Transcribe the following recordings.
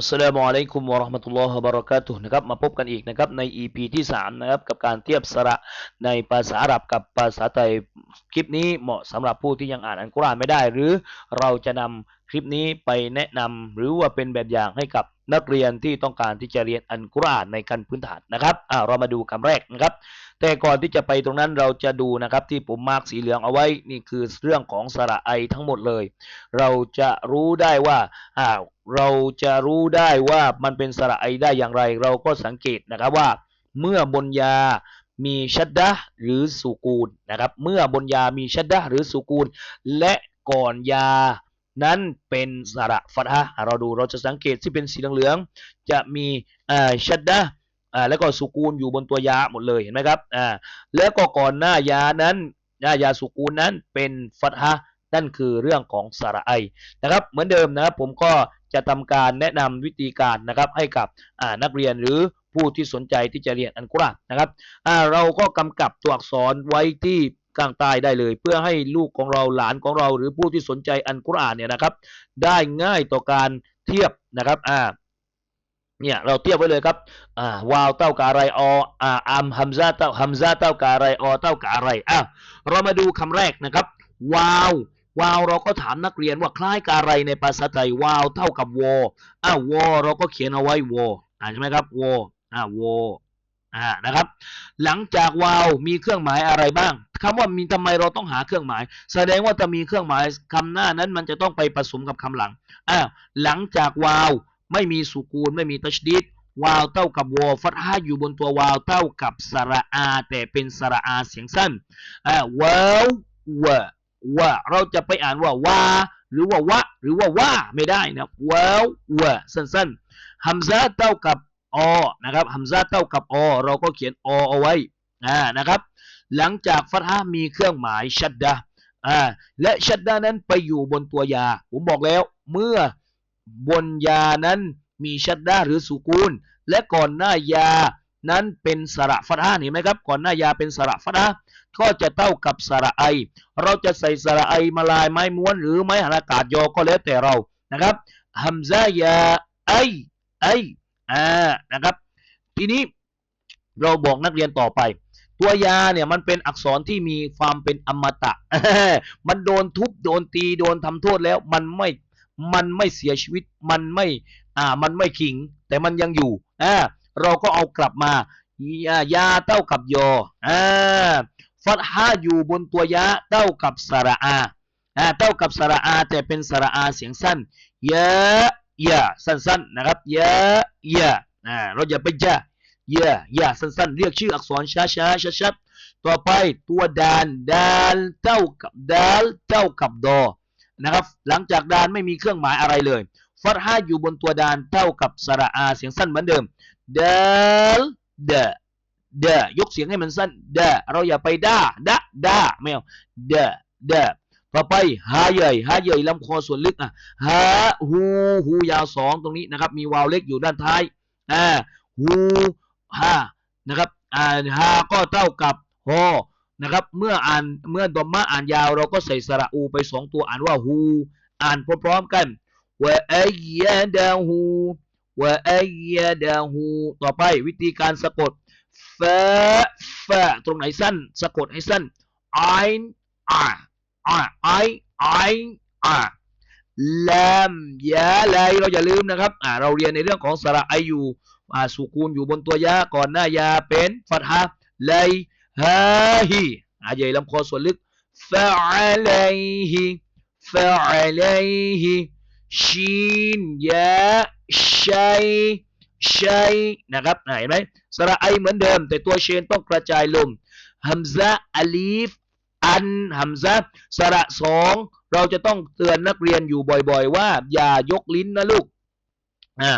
อัสสลามุอะลัยกุมวะราะห์มะตุลลอฮ์วะบะเราะกาตุฮ์นะครับมาพบกันอีกนะครับใน EP ที่3นะครับกับการเทียบสระในภาษาอาหรับกับภาษาไทยคลิปนี้เหมาะสำหรับผู้ที่ยังอ่านอัลกุรอานไม่ได้ หรือเราจะนำ คลิปนี้ไปแนะนำหรือว่าเป็นแบบอย่างให้กับนักเรียนที่ต้องการที่จะเรียนอัลกุรานในขั้นพื้นฐานนะครับอ่าเรามาดูคำแรกนะครับ แต่ก่อนที่จะไปตรงนั้นเราจะดูนะครับที่ผมมาร์กสีเหลืองเอาไว้นี่คือเรื่องของสระไอทั้งหมดเลย เราจะรู้ได้ว่าอ่าเราจะรู้ได้ว่ามันเป็นสระไอได้อย่างไร เราก็สังเกตนะครับว่า เมื่อบนยามีชัดดะหรือสุกูลนะครับ เมื่อบนยามีชัดดะหรือสุกูล และก่อนยา นั้นเป็นสระฟัตฮะเราดูเราจะสังเกตที่เป็นสีเหลืองๆจะมีอ่าชัดดะอ่าแล้วก็สุกูลอยู่บนตัวยาหมดเลยเห็นไหมครับอ่าแล้วก็ก่อนหน้ายานั้นหน้ายาสุกูลนั้นเป็นฟัตฮะนั่นคือเรื่องของสระไอนะครับ เหมือนเดิมนะครับผมก็จะทำการแนะนำวิธีการนะครับให้กับนักเรียนหรือผู้ที่สนใจที่จะเรียนอันกุรานนะครับอ่าเราก็กำกับตัวอักษรไว้ที่ กลางใต้ได้เลย เพื่อให้ลูกของเราหลานของเรา หรือผู้ที่สนใจอันกุรอานเนี่ยนะครับ ได้ง่ายต่อการเทียบนะครับอ่าเนี่ยเราเทียบไว้เลยครับอ่าวาวเท่ากับอะไรออ่าอัมฮัมซาเท่าฮัมซาเท่ากับอะไรอเท่ากับอะไรอะเรามาดูคำแรกนะครับวาววาวเราก็ถามนักเรียนว่าคล้ายกับอะไรในภาษาไทยวาวเท่ากับวออ้าววอเราก็เขียนเอาไว้วออ่าใช่ไหมครับวออ่าวออ่านะครับ หลังจากวาวมีเครื่องหมายอะไรบ้าง คำว่ามีทำไมเราต้องหาเครื่องหมาย แสดงว่าจะมีเครื่องหมายคำหน้านั้นมันจะต้องไปผสมกับคำหลังอ้าหลังจากวาวไม่มีสุกูลไม่มีตัชดีดวาวเท่ากับวอฟัตฮะห์อยู่บนตัววาวเท่ากับสระอา แต่เป็นสระอาเสียงสั้นอ่าวาววะว่าเราจะไปอ่านว่าวาหรือว่าวะหรือว่าว่าไม่ได้นะวาววะสั้นๆฮัมซาเท่ากับอนะครับฮัมซาเท่ากับอเราก็เขียนอเอาไว้อ่านะครับ หลังจากฟัตฮะมีเครื่องหมายชัดดะอ่าและชัดดะนั้นไปอยู่บนตัวยา ผมบอกแล้ว เมื่อบนยานั้นมีชัดดะหรือสุกูล และก่อนหน้ายานั้นเป็นสระฟัตฮะเห็นไหมครับ ก่อนหน้ายาเป็นสระฟัตฮะก็จะเท่ากับสระไอ เราจะใส่สระไอมาลายไม้ม้วนหรือไม้หันอากาศยอก็แล้วแต่เรานะครับฮัมซายาไอไออ่านะครับ ทีนี้เราบอกนักเรียนต่อไป ตัวยาเนี่ยมันเป็นอักษรที่มีความเป็นอมตะ มันโดนทุบโดนตีโดนทำโทษแล้วมันไม่มันไม่เสียชีวิตมันไม่อ่ามันไม่ขิง แต่มันยังอยู่อ่าเราก็เอากลับมายายาเท่ากับยออ่าฟัตฮะอยู่บนตัวยะเท่ากับสระอาอ่าเท่ากับสระอาแต่เป็นสระอาเสียงสั้นยะยะสั้นๆนะครับยะยะอ่าเราอย่าไปยะ เย่เย่สั้นๆ เรียกชื่ออักษรช้าช้ชัดๆต่อไปตัวดานดานเท่ากับดานเท่ากับดอนะครับ หลังจากดานไม่มีเครื่องหมายอะไรเลยฟัดห้าอยู่บนตัวดานเท่ากับสระอาเสียงสั้นเหมือนเดิมดานเดเดยกเสียงให้มันสั้นเดเราอย่าไปด่าด่าด่าไม่เอาเดเดต่อไปหาใหญ่หาใหญ่ลำคอส่วนลึกอะหาหูหูยาวสองตรงนี้นะครับ มีวาวเล็กอยู่ด้านท้ายอ่าหู 5นะครับอ่านฮาก็เท่ากับฮอนะครับเมื่ออ่านเมื่อดอมมาอ่านยาวเราก็ใส่สระอูไปสองตัวอ่านว่าฮูอ่านพร้อมๆกันวะอัยยะดะฮูวะอัยยะดะฮูต่อไปวิธีการสะกดฟะฟะตรงไหนสั้นสะกดให้สั้นอายอาอาอายอายอาแลมยะไลเราอย่าลืมนะครับอ่าเราเรียนในเรื่องของสระไออยู่ สุกูลอยู่บนตัวยาก่อนหน้ายาเป็นฟัตฮะไลฮาฮีอาใหญ่ลำคอส่วนลึกฟะอะไลฮิฟะอะไลฮิชีนยาชัยชัยนะครับเห็นไหมสระไอเหมือนเดิม แต่ตัวเชนต้องกระจายลมฮัมซะอลีฟอันฮัมซะสระสองเราจะต้องเตือนนักเรียนอยู่บ่อย ๆ ว่า อย่ายกลิ้นนะลูกอ่า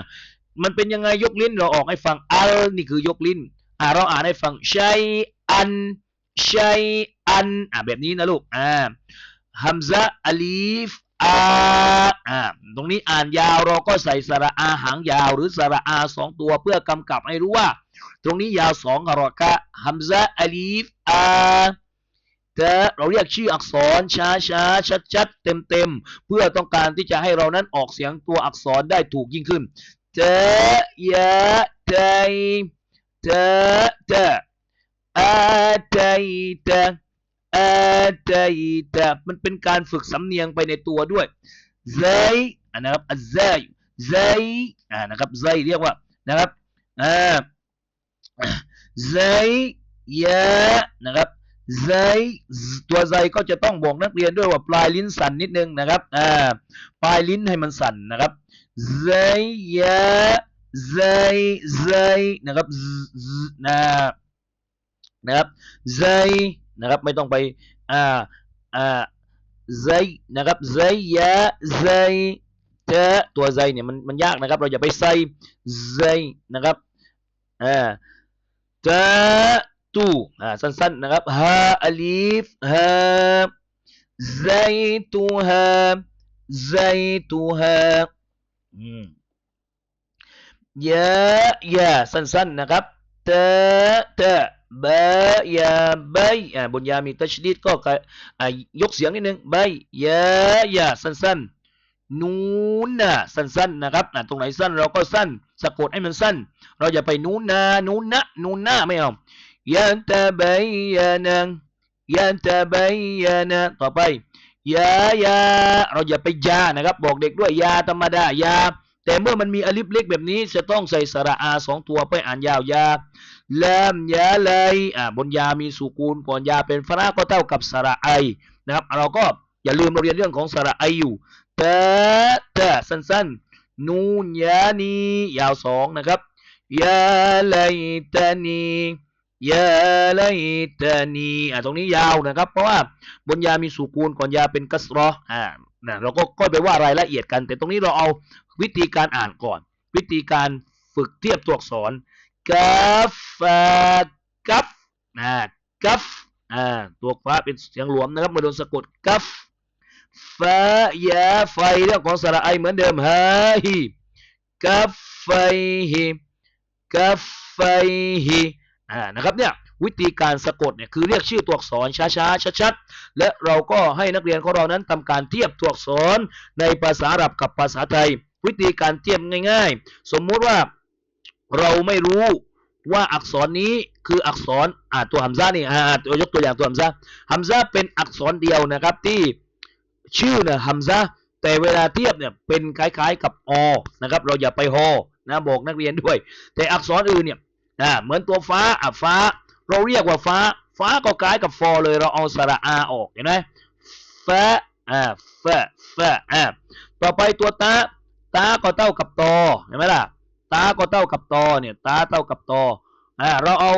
มันเป็นยังไงยกลิ้นเราออกให้ฟังอัลนี่คือยกลิ้นอ่าเราอ่านให้ฟังชัยอันชัยอันอ่าแบบนี้นะลูกอ่าฮัมซะอัลีฟอาอ่าตรงนี้อ่านยาวเราก็ใส่สระอาหางยาวหรือสระอาสองตัวเพื่อกำกับให้รู้ว่า ตรงนี้ยาวสองรอกะฮัมซะอัลีฟอาแต่เราเรียกชื่ออักษรช้าช้าชัดชัดเต็มเต็มเพื่อต้องการที่จะให้เรานั้นออกเสียงตัวอักษรได้ถูกยิ่งขึ้น เตยะไตเตเตอาไตเตอาไตเตมันเป็นการฝึกสำเนียงไปในตัวด้วยไซนะครับอัไซไซอ่านะครับไซเรียกว่านะครับอ่าไซยะนะครับไซตัวไซก็จะต้องบอกนักเรียนด้วยว่าปลายลิ้นสั่นนิดนึงนะครับอ่าปลายลิ้นให้มันสั่นนะครับ ไซยะไซไซนะครับนะนะครับไซนะครับไม่ต้องไปอ่าอ่าไซนะครับไซยะไซเจตัวไซเนี่ยมันมันยากนะครับ เราอย่าไปใส่ไซนะครับอ่าตาตูอ่าสั้นๆนะครับฮาอลิฟฮาไซตูฮาไซตูฮา อืมยายาสั้นๆนะครับเตาตาบายาบายอ่าบนยามีตัชดีดก็กะอ่ายกเสียงนิดนึงบายยายาสั้นๆนูนนะสั้นๆนะครับอะตรงไหนสั้นเราก็สั้นสะกดให้มันสั้น เราอย่าไปนูนนานูนนะนูนนะไม่เอายันตะบยานังยันตะบยานะต่อไป ยายาเราอย่าไปยานะครับ บอกเด็กด้วยยาธรรมดายา แต่เมื่อมันมีอลิฟเล็กแบบนี้ จะต้องใส่สระอาสองตัวไปอ่านยาวยาลามยาเลยอ่าบนยามีสุกูลก่อนยาเป็นฟะนะก็เท่ากับสระไอนะครับ เราก็อย่าลืมเราเรียนเรื่องของสระไออยู่เตะเตะสั้นๆ นูนยานียาวสองนะครับยาไลยตานี ยาไลตานีอ่าตรงนี้ยาวนะครับ เพราะว่าบนยามีสุกูลก่อนยาเป็นกัสรออ่านะเราก็ค่อยไปว่ารายละเอียดกัน แต่ตรงนี้เราเอาวิธีการอ่านก่อน วิธีการฝึกเทียบตัวอักษรกัฟกัฟอ่ากัฟอ่าตัวฟ้าเป็นเสียงหลวมนะครับมาโดนสะกดกัฟฟายาไฟเรื่องของสระไอเหมือนเดิมฮาฮิกัฟไฟฮิกัฟไฟฮิ อ่านะครับเนี่ยวิธีการสะกดเนี่ยคือเรียกชื่อตัวอักษรช้าๆชัดๆและเราก็ให้นักเรียนของเรานั้นทำการเทียบตัวอักษรในภาษาอาหรับกับภาษาไทย วิธีการเทียบง่าย ๆ สมมุติว่าเราไม่รู้ว่าอักษรนี้คืออักษรอ่าตัวฮัมซานี่อ่ายกตัวอย่างตัวฮัมซาฮัมซาเป็นอักษรเดียวนะครับที่ชื่อเนี่ยฮัมซาแต่เวลาเทียบเนี่ยเป็นคล้ายๆกับอนะครับเราอย่าไปฮอนะบอกนักเรียนด้วย แต่อักษรอื่นเนี่ย อ่าเหมือนตัวฟ้าอะฟ้า เราเรียกว่าฟ้า ฟ้าก็คล้ายกับฟอเลยเราเอาสระอาออกเห็นไหมฟ้าอ่าฟ้าฟ้าอ่าต่อไปตัวตาตาก็เท่ากับตอเห็นไหมล่ะตาก็เท่ากับตอเนี่ยตาเท่ากับตออ่าเราเอา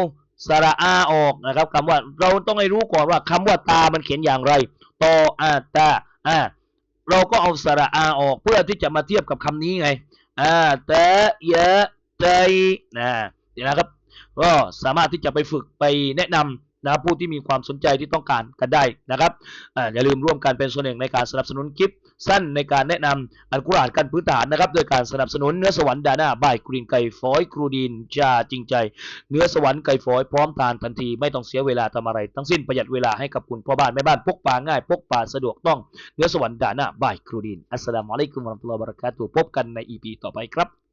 สระอาออกนะครับคำว่าเราต้องให้รู้ก่อนว่าคำว่าตามันเขียนอย่างไรตออาตาอ่าเราก็เอาสระอาออกเพื่อที่จะมาเทียบกับคำนี้ไงอ่าแต่ยะใจนะเดี๋ยวนะครับ ก็สามารถที่จะไปฝึกไปแนะนำนะผู้ที่มีความสนใจที่ต้องการกันได้นะครับออย่าลืมร่วมกันเป็นส่วนหนึ่งในการสนับสนุนคลิปสั้นในการแนะนำอัลกุรอานกันพื้นฐานนะครับโดยการสนับสนุนเนื้อสวรรค์ดาน้าบายกรีนไก่ฟอยครูดินจาจริงใจ เนื้อสวรรค์ไก่ฟอยพร้อมทานทันทีไม่ต้องเสียเวลาทำอะไร ทั้งสิ้นประหยัดเวลาให้กับคุณพ่อบ้านแม่บ้านพกปาง่ายพกปาสะดวกต้องเนื้อสวรรค์ดาน้าบายครูดินอัสสลามุอะลัยกุมวะราะห์มะตุลลอฮ์บะเราะกาตุพบกันในอีพีต่อไปครับ